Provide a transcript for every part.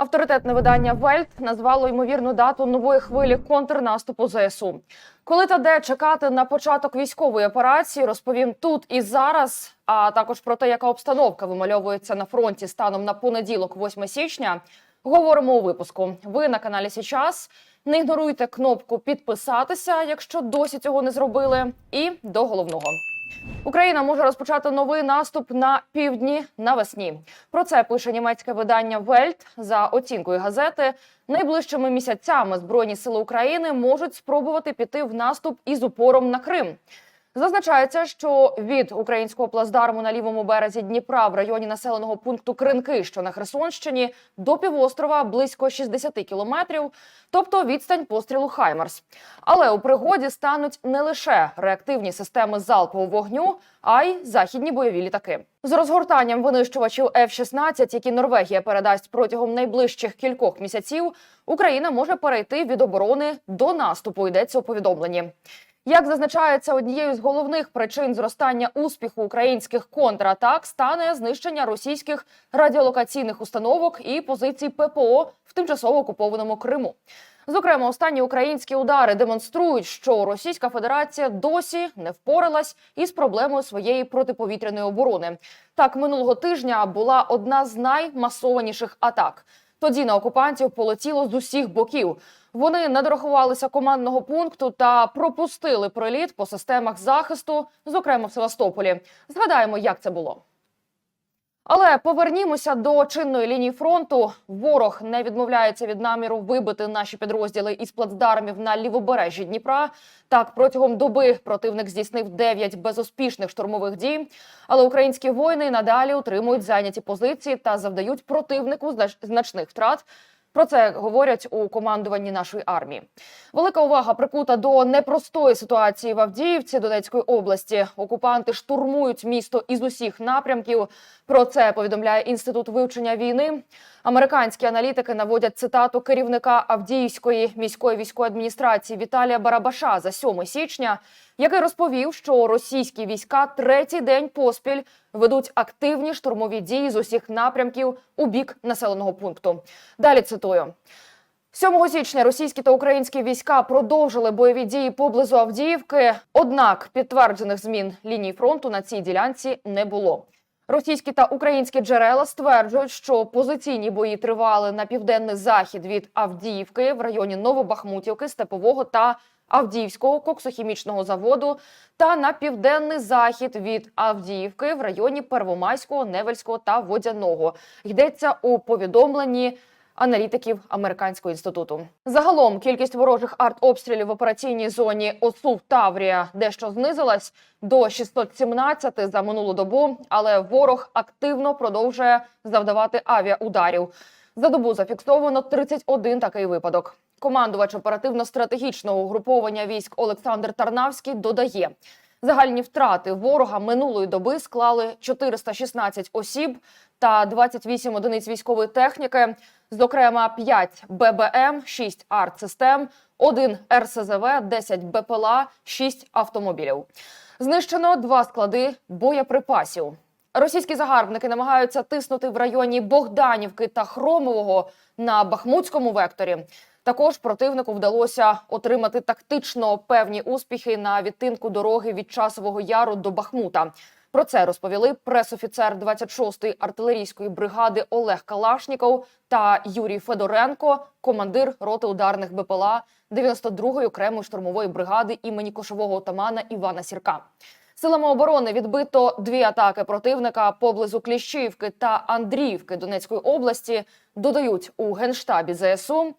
Авторитетне видання Вельт назвало ймовірну дату нової хвилі контрнаступу ЗСУ. Коли та де чекати на початок військової операції, розповім тут і зараз. А також про те, яка обстановка вимальовується на фронті станом на понеділок, 8 січня. Говоримо у випуску. Ви на каналі Січас. Не ігноруйте кнопку підписатися, якщо досі цього не зробили. І до головного. Україна може розпочати новий наступ на півдні навесні. Про це пише німецьке видання Вельт. За оцінкою газети, найближчими місяцями збройні сили України можуть спробувати піти в наступ із упором на Крим. Зазначається, що від українського плацдарму на лівому березі Дніпра в районі населеного пункту Кринки, що на Херсонщині, до півострова близько 60 кілометрів, тобто відстань пострілу Хаймарс. Але у пригоді стануть не лише реактивні системи залпового вогню, а й західні бойові літаки. З розгортанням винищувачів F-16, які Норвегія передасть протягом найближчих кількох місяців, Україна може перейти від оборони до наступу. Йдеться у повідомленні. Як зазначається, однією з головних причин зростання успіху українських контратак стане знищення російських радіолокаційних установок і позицій ППО в тимчасово окупованому Криму. Зокрема, останні українські удари демонструють, що Російська Федерація досі не впоралась із проблемою своєї протиповітряної оборони. Так, минулого тижня була одна з наймасованіших атак. Тоді на окупантів полетіло з усіх боків. Вони не дорахувалися командного пункту та пропустили приліт по системах захисту, зокрема в Севастополі. Згадаємо, як це було. Але повернімося до чинної лінії фронту. Ворог не відмовляється від наміру вибити наші підрозділи із плацдармів на лівобережжі Дніпра. Так, протягом доби противник здійснив 9 безуспішних штурмових дій. Але українські воїни надалі утримують зайняті позиції та завдають противнику знач- значних втрат. Про це говорять у командуванні нашої армії. Велика увага прикута до непростої ситуації в Авдіївці Донецької області. Окупанти штурмують місто із усіх напрямків. Про це повідомляє інститут вивчення війни. Американські аналітики наводять цитату керівника Авдіївської міської військової адміністрації Віталія Барабаша за 7 січня, який розповів, що російські війська третій день поспіль ведуть активні штурмові дії з усіх напрямків у бік населеного пункту. Далі цитую. 7 січня російські та українські війська продовжили бойові дії поблизу Авдіївки. Однак підтверджених змін лінії фронту на цій ділянці не було. Російські та українські джерела стверджують, що позиційні бої тривали на південний захід від Авдіївки в районі Новобахмутівки, Степового та Авдіївського коксохімічного заводу та на південний захід від Авдіївки в районі Первомайського, Невельського та Водяного. Йдеться у повідомленні аналітиків американського інституту. Загалом кількість ворожих артобстрілів в операційній зоні ОСУВ Таврія дещо знизилась до 617 за минулу добу, але ворог активно продовжує завдавати авіаударів. За добу зафіксовано 31 такий випадок. Командувач оперативно-стратегічного угруповання військ Олександр Тарнавський додає. Загальні втрати ворога минулої доби склали 416 осіб та 28 одиниць військової техніки, зокрема 5 ББМ, 6 артсистем, 1 РСЗВ, 10 БПЛА, 6 автомобілів. Знищено два склади боєприпасів. Російські загарбники намагаються тиснути в районі Богданівки та Хромового на Бахмутському векторі. Також противнику вдалося отримати тактично певні успіхи на відтинку дороги від часового яру до Бахмута. Про це розповіли пресофіцер 26-ї артилерійської бригади Олег Калашніков та Юрій Федоренко, командир роти ударних БПЛА 92-ї окремої штурмової бригади імені кошового отамана Івана Сірка. Силами оборони відбито дві атаки противника поблизу Кліщівки та Андріївки Донецької області. Додають у генштабі ЗСУ.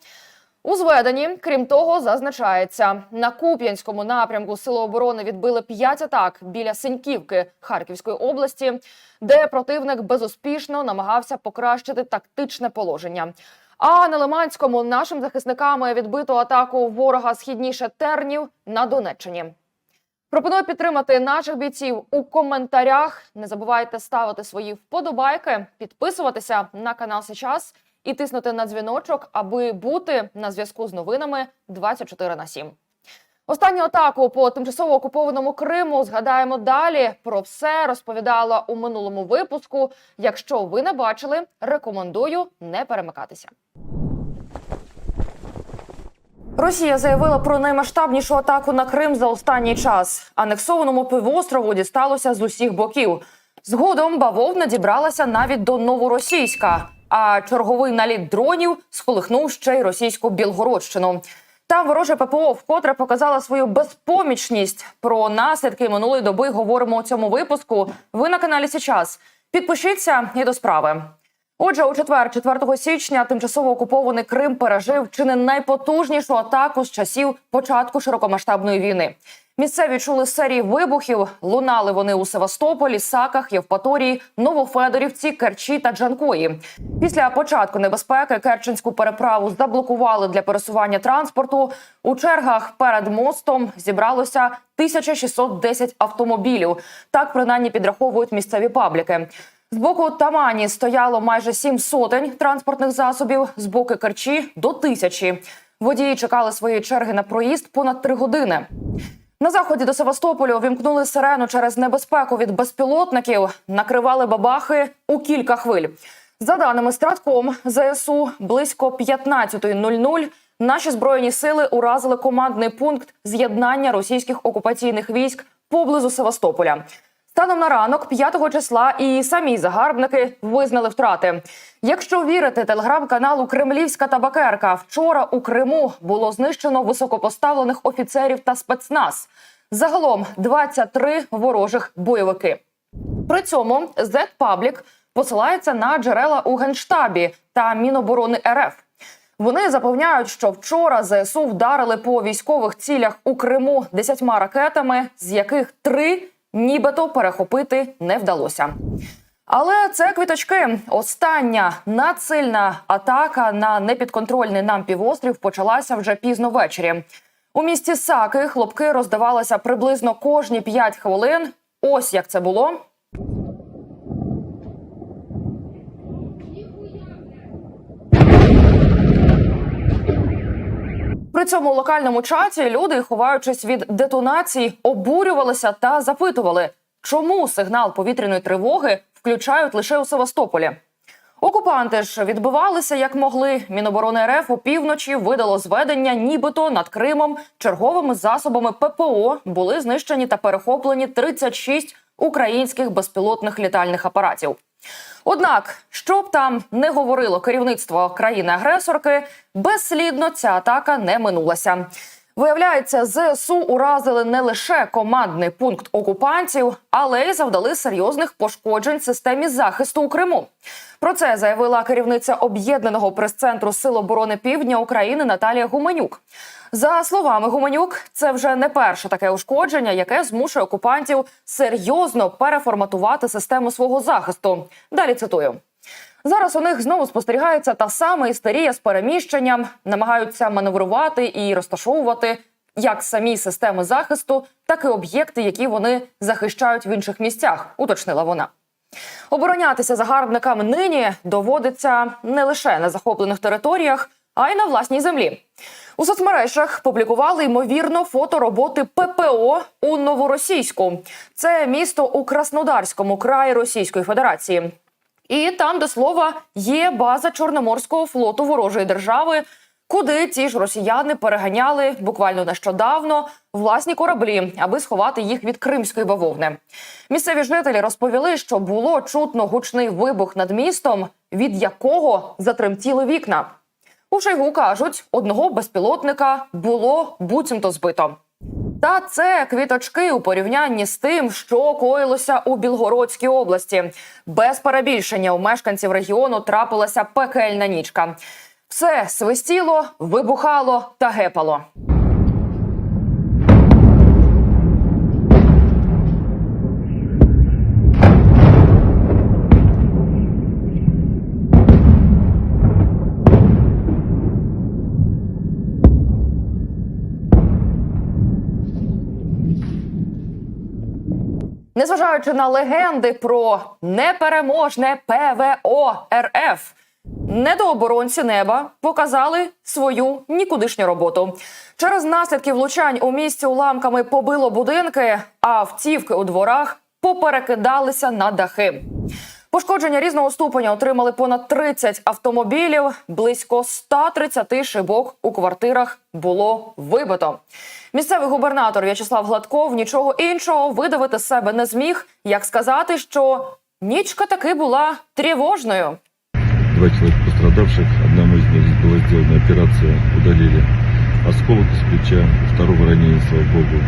У зведенні, крім того, зазначається на Куп'янському напрямку Сили оборони відбили п'ять атак біля Синьківки Харківської області, де противник безуспішно намагався покращити тактичне положення. А на Лиманському нашим захисниками відбито атаку ворога східніше тернів на Донеччині. Пропоную підтримати наших бійців у коментарях. Не забувайте ставити свої вподобайки, підписуватися на канал Сейчас і тиснути на дзвіночок, аби бути на зв'язку з новинами 24 на 7. Останню атаку по тимчасово окупованому Криму згадаємо далі. Про все розповідала у минулому випуску. Якщо ви не бачили, рекомендую не перемикатися. Росія заявила про наймасштабнішу атаку на Крим за останній час. Анексованому півострову дісталося з усіх боків. Згодом бавовна дібралася навіть до новоросійська. А черговий наліт дронів сколихнув ще й російську Білгородщину. Там вороже ППО вкотре показала свою безпомічність. Про наслідки минулої доби говоримо у цьому випуску. Ви на каналі Січас. Підпишіться і до справи. Отже, у четвер, 4 січня, тимчасово окупований Крим пережив чи не найпотужнішу атаку з часів початку широкомасштабної війни. Місцеві чули серії вибухів. Лунали вони у Севастополі, Саках, Євпаторії, Новофедорівці, Керчі та Джанкої. Після початку небезпеки Керченську переправу заблокували для пересування транспорту. У чергах перед мостом зібралося 1610 автомобілів. Так принаймні підраховують місцеві пабліки. З боку Тамані стояло майже сім сотень транспортних засобів, з боку Керчі до тисячі. Водії чекали своєї черги на проїзд понад три години. На заході до Севастополя увімкнули сирену через небезпеку від безпілотників, накривали бабахи у кілька хвиль. За даними Стратком ЗСУ, близько 15.00 наші збройні сили уразили командний пункт з'єднання російських окупаційних військ поблизу Севастополя. Станом на ранок 5 числа і самі загарбники визнали втрати. Якщо вірити телеграм-каналу Кремлівська табакерка, вчора у Криму було знищено високопоставлених офіцерів та спецназ. Загалом 23 ворожих бойовики. При цьому Z-Public посилається на джерела у генштабі та Міноборони РФ. Вони запевняють, що вчора ЗСУ вдарили по військових цілях у Криму десятьма ракетами, з яких три нібито перехопити не вдалося. Але це квіточки. Остання надсильна атака на непідконтрольний нам півострів почалася вже пізно ввечері. У місті Саки хлопки роздавалися приблизно кожні 5 хвилин. Ось як це було. При цьому локальному чаті люди, ховаючись від детонацій, обурювалися та запитували, чому сигнал повітряної тривоги включають лише у Севастополі. Окупанти ж відбивалися як могли. Міноборони РФ опівночі видало зведення, нібито над Кримом черговими засобами ППО були знищені та перехоплені 36 українських безпілотних літальних апаратів. Однак, що б там не говорило керівництво країни-агресорки, безслідно ця атака не минулася. Виявляється, ЗСУ уразили не лише командний пункт окупантів, але й завдали серйозних пошкоджень системі захисту у Криму. Про це заявила керівниця об'єднаного прес-центру Сил оборони Півдня України Наталія Гуменюк. За словами Гуменюк, це вже не перше таке ушкодження, яке змушує окупантів серйозно переформатувати систему свого захисту. Далі цитую. Зараз у них знову спостерігається та сама істерія з переміщенням, намагаються маневрувати і розташовувати як самі системи захисту, так і об'єкти, які вони захищають в інших місцях, уточнила вона. Оборонятися загарбникам нині доводиться не лише на захоплених територіях, а й на власній землі. У соцмережах публікували ймовірно фото роботи ППО у Новоросійську. Це місто у Краснодарському краї Російської Федерації. І там, до слова, є база Чорноморського флоту ворожої держави, куди ті ж росіяни переганяли буквально нещодавно власні кораблі, аби сховати їх від кримської бавовни. Місцеві жителі розповіли, що було чутно гучний вибух над містом, від якого затремтіли вікна. У Шойгу кажуть, одного безпілотника було буцімто збито. Та це квіточки у порівнянні з тим, що коїлося у Білгородській області. Без перебільшення у мешканців регіону трапилася пекельна нічка. Все свистіло, вибухало та гепало. Незважаючи на легенди про непереможне ПВО РФ, Недооборонці неба показали свою нікудишню роботу. Через наслідки влучань у місті уламками побило будинки, а автівки у дворах поперекидалися на дахи. Пошкодження різного ступеня отримали понад 30 автомобілів. Близько 130 шибок у квартирах було вибито. Місцевий губернатор В'ячеслав Гладков нічого іншого видавити з себе не зміг, як сказати, що нічка таки була тривожною. Два человека пострадавших. Одному из них была сделана операция, удалили осколок из плеча, у второго ранения, слава богу.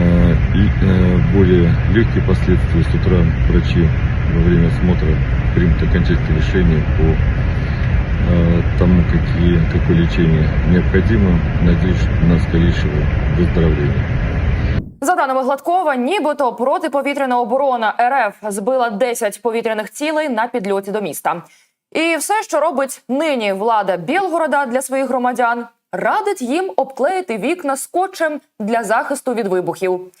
Э, И э, более легкие последствия с утра врачи во время осмотра примут окончательное решение по э, тому, какие, какое лечение необходимо. Надеюсь на скорейшего выздоровления. За даними Гладкова, нібито протиповітряна оборона РФ збила 10 повітряних цілей на підльоті до міста. І все, що робить нині влада Білгорода для своїх громадян, радить їм обклеїти вікна скотчем для захисту від вибухів.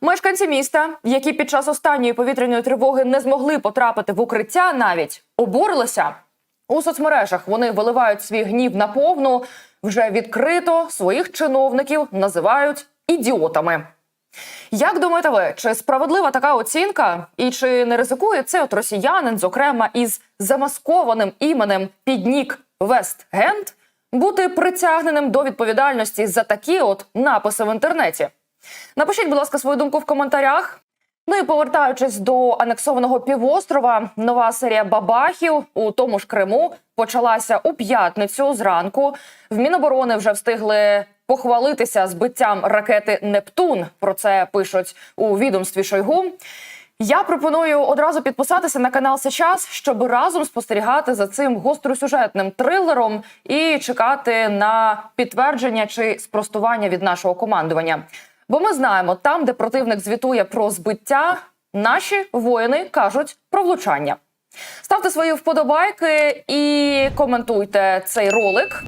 Мешканці міста, які під час останньої повітряної тривоги не змогли потрапити в укриття, навіть обурилися. У соцмережах вони виливають свій гнів на повну. Вже відкрито своїх чиновників називають ідіотами. Як думаєте ви, чи справедлива така оцінка? І чи не ризикує це от росіянин, зокрема із замаскованим іменем піднік Вестгенд, бути притягненим до відповідальності за такі от написи в інтернеті? Напишіть, будь ласка, свою думку в коментарях. Ну і повертаючись до анексованого півострова, нова серія бабахів у тому ж Криму почалася у п'ятницю зранку. В Міноборони вже встигли похвалитися збиттям ракети Нептун. Про це пишуть у відомстві Шойгу. Я пропоную одразу підписатися на канал Сейчас, щоб разом спостерігати за цим гостросюжетним трилером і чекати на підтвердження чи спростування від нашого командування. Бо ми знаємо, там, де противник звітує про збиття, наші воїни кажуть про влучання. Ставте свої вподобайки і коментуйте цей ролик.